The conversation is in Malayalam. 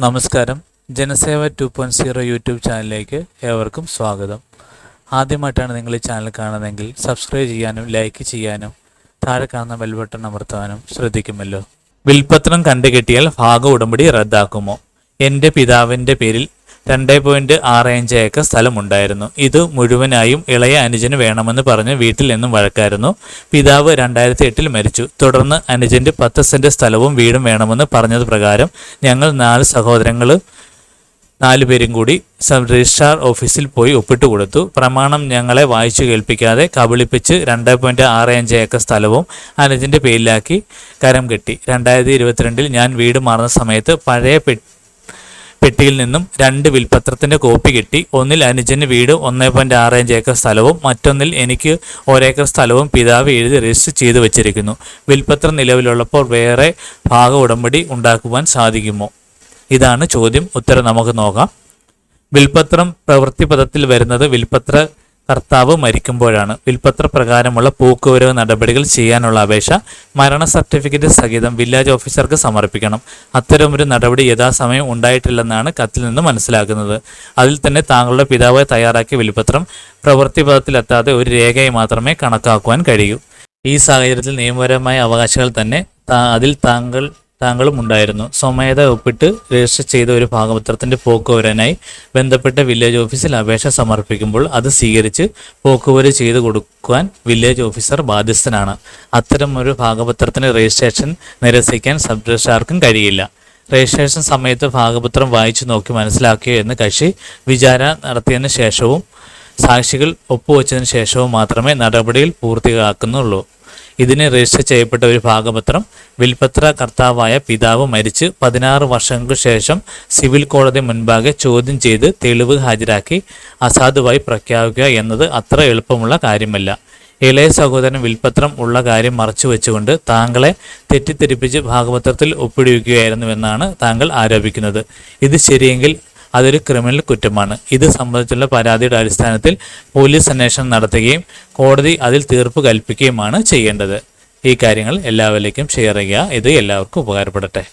നമസ്കാരം. Janaseva two point zero YouTube ചാനലിലേക്ക് ഏവർക്കും സ്വാഗതം. ആദ്യമായിട്ടാണ് നിങ്ങൾ ഈ ചാനൽ കാണുന്നതെങ്കിൽ സബ്സ്ക്രൈബ് ചെയ്യാനും ലൈക്ക് ചെയ്യാനും താഴെ കാണുന്ന ബെൽ ബട്ടൺ അമർത്താനും ശ്രദ്ധിക്കുമല്ലോ. വിൽപത്രം കണ്ടുകെട്ടിയാൽ ഭാഗ ഉടമ്പടി റദ്ദാക്കുമോ? എന്റെ പിതാവിന്റെ പേരിൽ രണ്ട് പോയിന്റ് ആറ് അഞ്ച് ഏക്കർ സ്ഥലമുണ്ടായിരുന്നു. ഇത് മുഴുവനായും ഇളയ അനുജന് വേണമെന്ന് പറഞ്ഞ് വീട്ടിൽ നിന്നും വഴക്കായിരുന്നു. പിതാവ് രണ്ടായിരത്തി എട്ടിൽ മരിച്ചു. തുടർന്ന് അനുജന്റെ പത്ത് സെന്റ് സ്ഥലവും വീടും വേണമെന്ന് പറഞ്ഞത് പ്രകാരം ഞങ്ങൾ നാല് സഹോദരങ്ങൾ നാലുപേരും കൂടി സബ് രജിസ്ട്രാർ ഓഫീസിൽ പോയി ഒപ്പിട്ട് കൊടുത്തു. പ്രമാണം ഞങ്ങളെ വായിച്ചു കേൾപ്പിക്കാതെ കബളിപ്പിച്ച് രണ്ട് പോയിന്റ് ആറ് അഞ്ച് ഏക്കർ സ്ഥലവും അനുജന്റെ പേരിലാക്കി കരം കെട്ടി. രണ്ടായിരത്തി ഇരുപത്തിരണ്ടിൽ ഞാൻ വീട് മാറുന്ന സമയത്ത് പഴയ പെട്ടി പെട്ടിയിൽ നിന്നും രണ്ട് വിൽപത്രത്തിന്റെ കോപ്പി കിട്ടി. ഒന്നിൽ അനുജന് വീട് ഒന്നേ പോയിന്റ് ആറ് അഞ്ച് ഏക്കർ സ്ഥലവും മറ്റൊന്നിൽ എനിക്ക് ഒരേക്കർ സ്ഥലവും പിതാവ് എഴുതി രജിസ്റ്റർ ചെയ്തു വെച്ചിരിക്കുന്നു. വിൽപത്രം നിലവിലുള്ളപ്പോൾ വേറെ ഭാഗ ഉടമ്പടി ഉണ്ടാക്കുവാൻ സാധിക്കുമോ? ഇതാണ് ചോദ്യം. ഉത്തരം നമുക്ക് നോക്കാം. വിൽപത്രം പ്രവൃത്തി പദത്തിൽ വരുന്നത് വിൽപത്ര കർത്താവ് മരിക്കുമ്പോഴാണ് വിൽപത്ര പ്രകാരമുള്ള പൂക്കുവരവ് നടപടികൾ ചെയ്യാനുള്ള അപേക്ഷ മരണ സർട്ടിഫിക്കറ്റ് സഹിതം വില്ലേജ് ഓഫീസർക്ക് സമർപ്പിക്കണം. അത്തരമൊരു നടപടി യഥാസമയം ഉണ്ടായിട്ടില്ലെന്നാണ് കത്തിൽ നിന്ന് മനസ്സിലാക്കുന്നത്. അതിൽ തന്നെ താങ്കളുടെ പിതാവ് തയ്യാറാക്കിയ വിൽപത്രം പ്രവൃത്തി പദത്തിലെത്താതെ ഒരു രേഖയെ മാത്രമേ കണക്കാക്കുവാൻ കഴിയൂ. ഈ സാഹചര്യത്തിൽ നിയമപരമായ അവകാശങ്ങൾ തന്നെ അതിൽ താങ്കൾ താങ്കളും ഉണ്ടായിരുന്നു. സ്വമേധ ഒപ്പിട്ട് രജിസ്റ്റർ ചെയ്ത ഒരു ഭാഗപത്രത്തിന്റെ പോക്കുവരനായി ബന്ധപ്പെട്ട വില്ലേജ് ഓഫീസിൽ അപേക്ഷ സമർപ്പിക്കുമ്പോൾ അത് സ്വീകരിച്ച് പോക്കുവര് ചെയ്തു കൊടുക്കുവാൻ വില്ലേജ് ഓഫീസർ ബാധ്യസ്ഥനാണ്. അത്തരം ഒരു ഭാഗപത്രത്തിന് രജിസ്ട്രേഷൻ നിരസിക്കാൻ സബ് രജിസ്ട്രാർക്കും കഴിയില്ല. രജിസ്ട്രേഷൻ സമയത്ത് ഭാഗപത്രം വായിച്ചു നോക്കി മനസ്സിലാക്കിയോ എന്ന് കക്ഷി വിചാരണ നടത്തിയതിനു ശേഷവും സാക്ഷികൾ ഒപ്പുവച്ചതിനു ശേഷവും മാത്രമേ നടപടിയിൽ പൂർത്തിയാക്കുന്നുള്ളൂ. ഇതിന് രജിസ്റ്റർ ചെയ്യപ്പെട്ട ഒരു ഭാഗപത്രം വിൽപത്ര കർത്താവായ പിതാവ് മരിച്ച് പതിനാറ് വർഷങ്ങൾക്ക് ശേഷം സിവിൽ കോടതി മുൻപാകെ ചോദ്യം ചെയ്ത് തെളിവ് ഹാജരാക്കി അസാധുവായി പ്രഖ്യാപിക്കുക എന്നത് അത്ര എളുപ്പമുള്ള കാര്യമല്ല. ഇളയ സഹോദരൻ വിൽപത്രം ഉള്ള കാര്യം മറച്ചു വെച്ചുകൊണ്ട് താങ്കളെ തെറ്റിദ്ധരിപ്പിച്ച് ഭാഗപത്രത്തിൽ ഒപ്പിടിവിക്കുകയായിരുന്നുവെന്നാണ് താങ്കൾ ആരോപിക്കുന്നത്. ഇത് ശരിയെങ്കിൽ അതൊരു ക്രിമിനൽ കുറ്റമാണ്. ഇത് സംബന്ധിച്ചുള്ള പരാതിയുടെ അടിസ്ഥാനത്തിൽ പോലീസ് അന്വേഷണം നടത്തുകയും കോടതി അതിൽ തീർപ്പ് കൽപ്പിക്കുകയുമാണ് ചെയ്യേണ്ടത്. ഈ കാര്യങ്ങൾ എല്ലാവരിലേക്കും ഷെയർ ചെയ്യുക. ഇത് എല്ലാവർക്കും ഉപകാരപ്പെടട്ടെ.